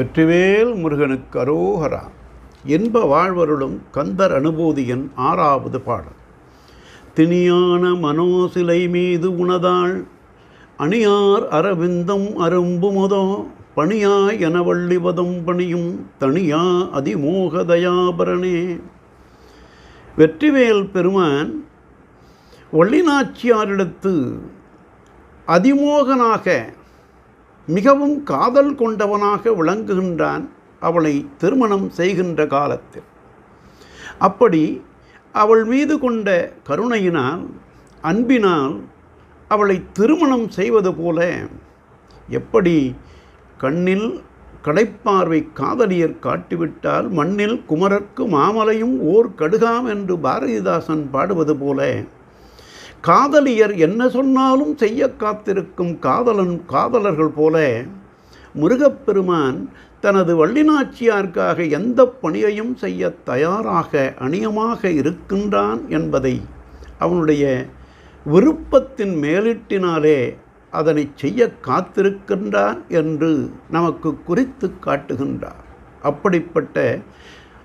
வெற்றிவேல் முருகனுக்கு அரோகரா. இன்ப வாழ்வருளும் கந்தர் அனுபூதியின் ஆறாவது பாடல். திணியான மனோசிலை மீது உணதாள் அணியார் அரவிந்தம் அரும்புமுதோ பணியாய் என வள்ளிவதம் பணியும் தனியா அதிமோக தயாபரணே வெற்றிவேல் பெருமான் வள்ளிநாச்சியாரிடத்து அதிமோகனாக மிகவும் காதல் கொண்டவனாக விளங்குகின்றான் அவளை திருமணம் செய்கின்ற காலத்தில். அப்படி அவள் மீது கொண்ட கருணையினால் அன்பினால் அவளை திருமணம் செய்வது போல எப்படி கண்ணில் கடைப்பார்வை காதலியர் காட்டிவிட்டால் மண்ணில் குமரர்க்கு மாமலையும் ஓர் கடுகாம் என்று பாரதிதாசன் பாடுவது போல காதலியர் என்ன சொன்னாலும் செய்ய காத்திருக்கும் காதலன் காதலர்கள் போல முருகப்பெருமான் தனது வள்ளிநாச்சியாருக்காக எந்த பணியையும் செய்ய தயாராக அணியமாக இருக்கின்றான் என்பதை அவனுடைய விருப்பத்தின் மேலிட்டினாலே அதனை செய்ய காத்திருக்கின்றான் என்று நமக்கு குறித்து காட்டுகின்றார். அப்படிப்பட்ட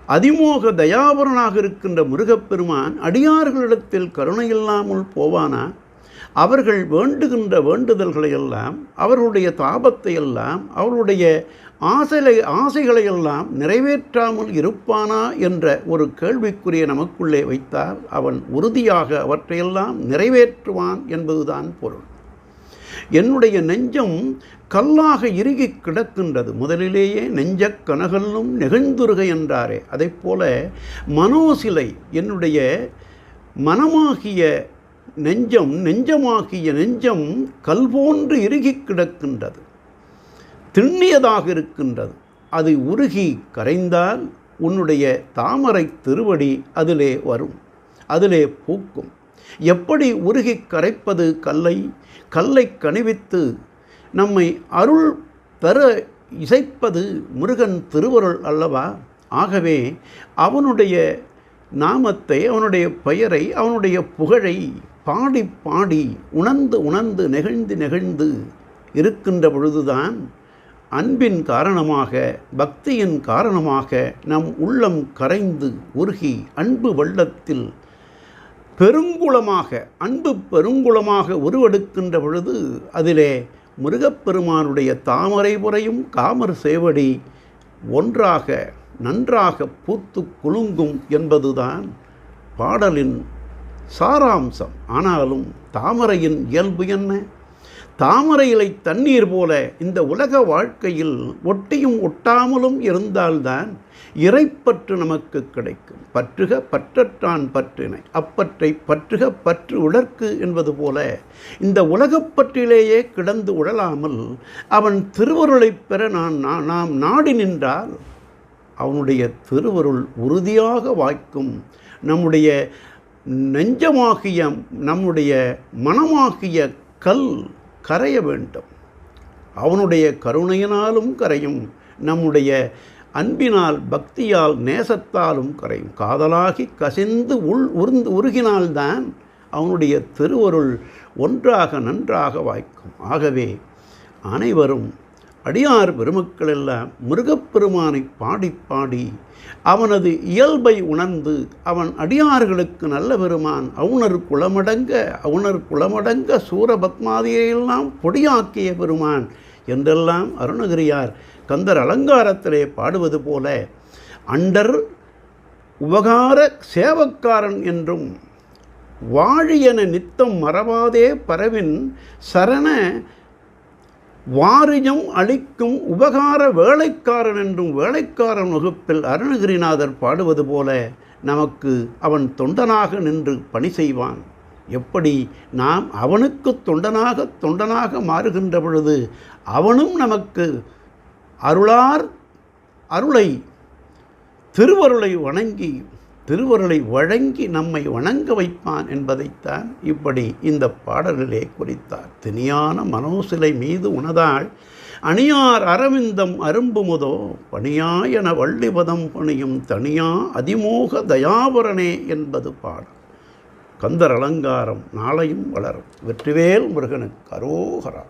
அதிமோக தயாபரனாக இருக்கின்ற முருகப்பெருமான் அடியார்களிடத்தில் கருணை இல்லாமல் போவானா? அவர்கள் வேண்டுகின்ற வேண்டுதல்களை எல்லாம் அவர்களுடைய தாபத்தை எல்லாம் அவருடைய ஆசைகளை ஆசைகளை எல்லாம் நிறைவேற்றாமல் இருப்பானா என்ற ஒரு கேள்விக்குரிய நமக்குள்ளே வைத்தால் அவன் உறுதியாக அவற்றையெல்லாம் நிறைவேற்றுவான் என்பதுதான் பொருள். என்னுடைய நெஞ்சம் கல்லாக இறுகி கிடக்கின்றது. முதலிலேயே நெஞ்சக் கனகல்லும் நெகிழ்ந்துருக என்றாரே. அதை போல மனோசிலை என்னுடைய மனமாகிய நெஞ்சம் நெஞ்சமாகிய நெஞ்சம் கல் போன்று இறுகி கிடக்கின்றது. திண்ணியதாக இருக்கின்றது. அது உருகி கரைந்தால் உன்னுடைய தாமரை திருவடி அதிலே வரும். அதிலே பூக்கும். எப்படி உருகி கரைப்பது கல்லை? கல்லை கணிவித்து நம்மை அருள் தர இசைப்பது முருகன் திருவருள் அல்லவா? ஆகவே அவனுடைய நாமத்தை அவனுடைய பெயரை அவனுடைய புகழை பாடி பாடி உணர்ந்து உணர்ந்து நெகிழ்ந்து நெகிழ்ந்து இருக்கின்ற பொழுதுதான் அன்பின் காரணமாக பக்தியின் காரணமாக நம் உள்ளம் கரைந்து உருகி அன்பு வெள்ளத்தில் பெருங்குளமாக அன்பு பெருங்குளமாக உருவெடுக்கின்ற பொழுது அதிலே முருகப்பெருமானுடைய தாமரை புறையும் காமர் சேவடி ஒன்றாக நன்றாக பூத்து குலுங்கும் என்பதுதான் பாடலின் சாராம்சம். ஆனாலும் தாமரையின் இயல்பு என்ன? தாமரை இலை தண்ணீர் போல இந்த உலக வாழ்க்கையில் ஒட்டியும் ஒட்டாமலும் இருந்தால்தான் இறைப்பற்று நமக்கு கிடைக்கும். பற்றுக பற்றற்றான் பற்றினை. அப்பற்றை பற்றுக பற்று உழற்கு என்பது போல இந்த உலகப்பற்றிலேயே கிடந்து உழலாமல் அவன் திருவருளை பெற நான் நாம் நாடி நின்றால் அவனுடைய திருவருள் உறுதியாக வாய்க்கும். நம்முடைய நெஞ்சமாகிய நம்முடைய மனமாகிய கல் கரைய வேண்டும். அவனுடைய கருணையினாலும் கரையும் நம்முடைய அன்பினால் பக்தியால் நேசத்தாலும் கரையும். காதலாகி கசிந்து உள் உருந்து உருகினால்தான் அவனுடைய திருவருள் ஒன்றாக நன்றாக வாய்க்கும். ஆகவே அனைவரும் அடியார் பெருமக்கள் எல்லாம் முருகப்பெருமானை பாடி பாடி அவனது இயல்பை உணர்ந்து அவன் அடியார்களுக்கு நல்ல பெருமான் அவுணர் குளமடங்க அவுணர் குளமடங்க சூரபத்மாதியெல்லாம் பொடியாக்கிய பெருமான் என்றெல்லாம் அருணகிரியார் கந்தர் அலங்காரத்திலே பாடுவது போல அண்டர் உபகார சேவக்காரன் என்றும் வாழியன நித்தம் மறவாதே பரவின் சரண வாரியம் அளிக்கும் உபகார வேலைக்காரன் என்றும் வேலைக்காரன் வகுப்பில் அருணகிரிநாதர் பாடுவது போல நமக்கு அவன் தொண்டனாக நின்று பணி செய்வான். எப்படி? நாம் அவனுக்கு தொண்டனாக தொண்டனாக மாறுகின்ற பொழுது அவனும் நமக்கு அருளார் அருளை திருவருளை வணங்கி திருவருளை வழங்கி நம்மை வணங்க வைப்பான் என்பதைத்தான் இப்படி இந்த பாடலிலே குறித்தார். தினியான மனோசிலை மீது உணதாள் அணியார் அரவிந்தம் அரும்புமுதோ பணியாயன வள்ளிபதம் பணியும் தனியா அதிமோக தயாபுரனே என்பது பாடல். கந்தர் அலங்காரம் நாளையும் வளரும். வெற்றிவேல் முருகனுக்கு அரோகரா.